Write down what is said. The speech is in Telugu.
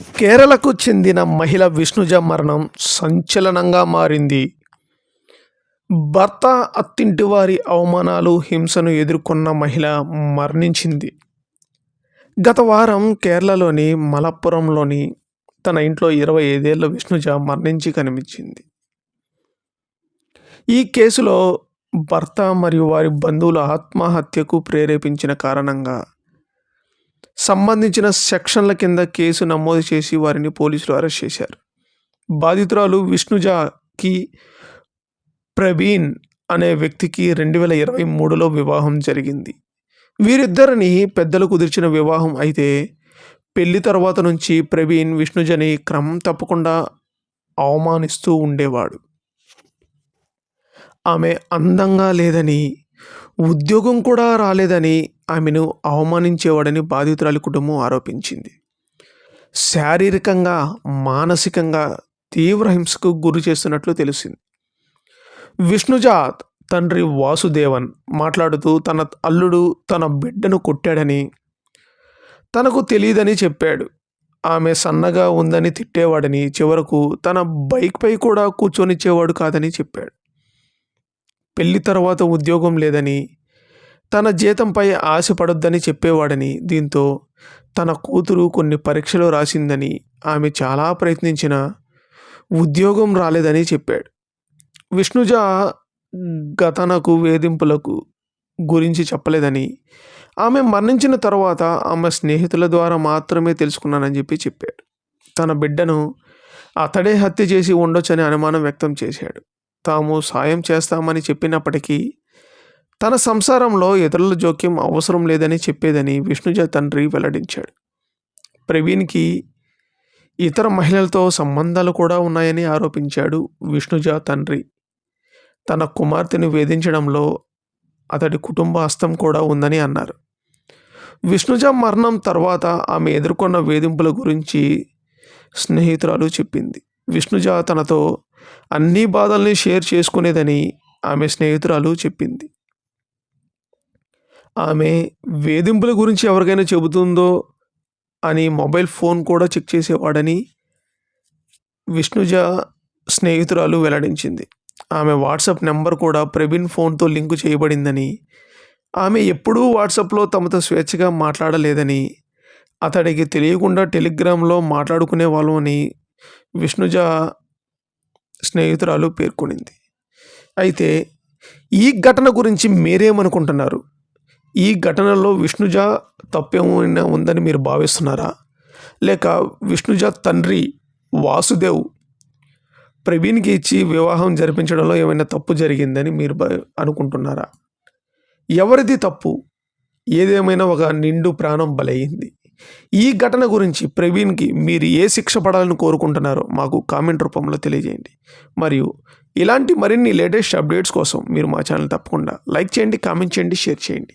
కేరళకు చెందిన మహిళ విష్ణుజ మరణం సంచలనంగా మారింది. భర్త అత్తింటి వారి అవమానాలు హింసను ఎదుర్కొన్న మహిళ మరణించింది. గత వారం కేరళలోని మలప్పురంలోని తన ఇంట్లో ఇరవై ఐదేళ్ళ విష్ణుజ మరణించి కనిపించింది. ఈ కేసులో భర్త మరియు వారి బంధువుల ఆత్మహత్యకు ప్రేరేపించిన కారణంగా సంబంధించిన సెక్షన్ల కింద కేసు నమోదు చేసి వారిని పోలీసులు అరెస్ట్ చేశారు. బాధితురాలు విష్ణుజాకి ప్రవీణ్ అనే వ్యక్తికి రెండు వేల ఇరవై మూడులో వివాహం జరిగింది. వీరిద్దరిని పెద్దలు కుదిర్చిన వివాహం అయితే పెళ్ళి తర్వాత నుంచి ప్రవీణ్ విష్ణుజని క్రమం తప్పకుండా అవమానిస్తూ ఉండేవాడు. ఆమె అందంగా లేదని ఉద్యోగం కూడా రాలేదని ఆమెను అవమానించేవాడని బాధితురాలి కుటుంబం ఆరోపించింది. శారీరకంగా మానసికంగా తీవ్ర హింసకు గురి చేస్తున్నట్లు తెలిసింది. విష్ణుజా తండ్రి వాసుదేవన్ మాట్లాడుతూ తన అల్లుడు తన బిడ్డను కొట్టాడని తనకు తెలియదని చెప్పాడు. ఆమె సన్నగా ఉందని తిట్టేవాడని చివరకు తన బైక్పై కూడా కూర్చొనిచ్చేవాడు కాదని చెప్పాడు. పెళ్ళి తర్వాత ఉద్యోగం లేదని తన జీతంపై ఆశపడొద్దని చెప్పేవాడని దీంతో తన కూతురు కొన్ని పరీక్షలు రాసిందని ఆమె చాలా ప్రయత్నించిన ఉద్యోగం రాలేదని చెప్పాడు. విష్ణుజ గతనకు వేధింపులకు గురించి చెప్పలేదని ఆమె మరణించిన తర్వాత ఆమె స్నేహితుల ద్వారా మాత్రమే తెలుసుకున్నానని చెప్పి చెప్పాడు. తన బిడ్డను అతడే హత్య చేసి ఉండొచ్చని అనుమానం వ్యక్తం చేశాడు. తాము సాయం చేస్తామని చెప్పినప్పటికీ తన సంసారంలో ఇతరుల జోక్యం అవసరం లేదని చెప్పేదని విష్ణుజ తండ్రి వెల్లడించాడు. ప్రవీణ్కి ఇతర మహిళలతో సంబంధాలు కూడా ఉన్నాయని ఆరోపించాడు విష్ణుజ తండ్రి. తన కుమార్తెను వేధించడంలో అతడి కుటుంబ హస్తం కూడా ఉందని అన్నారు. విష్ణుజ మరణం తర్వాత ఆమె ఎదుర్కొన్న వేధింపుల గురించి స్నేహితురాలు చెప్పింది. విష్ణుజ తనతో అన్ని బాధల్ని షేర్ చేసుకునేదని ఆమె స్నేహితురాలు చెప్పింది. ఆమె వేధింపుల గురించి ఎవరికైనా చెబుతుందో అని మొబైల్ ఫోన్ కూడా చెక్ చేసేవాడని విష్ణుజ స్నేహితురాలు వెల్లడించింది. ఆమె వాట్సాప్ నెంబర్ కూడా ప్రవీణ్ ఫోన్తో లింకు చేయబడిందని ఆమె ఎప్పుడూ వాట్సాప్లో తమతో స్వేచ్ఛగా మాట్లాడలేదని అతడికి తెలియకుండా టెలిగ్రామ్లో మాట్లాడుకునే వాళ్ళని విష్ణుజ స్నేహితురాలు పేర్కొనింది. అయితే ఈ ఘటన గురించి మీరేమనుకుంటున్నారు? ఈ ఘటనలో విష్ణుజ తప్పేమైనా ఉందని మీరు భావిస్తున్నారా? లేక విష్ణుజ తండ్రి వాసుదేవ్ ప్రవీణ్కి ఇచ్చి వివాహం జరిపించడంలో ఏమైనా తప్పు జరిగిందని మీరు అనుకుంటున్నారా? ఎవరిది తప్పు? ఏదేమైనా ఒక నిండు ప్రాణం బలయింది ఈ ఘటన గురించి ప్రవీణ్కి మీరు ఏ శిక్ష పడాలని కోరుకుంటున్నారో మాకు కామెంట్ రూపంలో తెలియజేయండి. మరియు ఇలాంటి మరిన్ని లేటెస్ట్ అప్డేట్స్ కోసం మీరు మా ఛానల్ తప్పకుండా లైక్ చేయండి కామెంట్ చేయండి షేర్ చేయండి.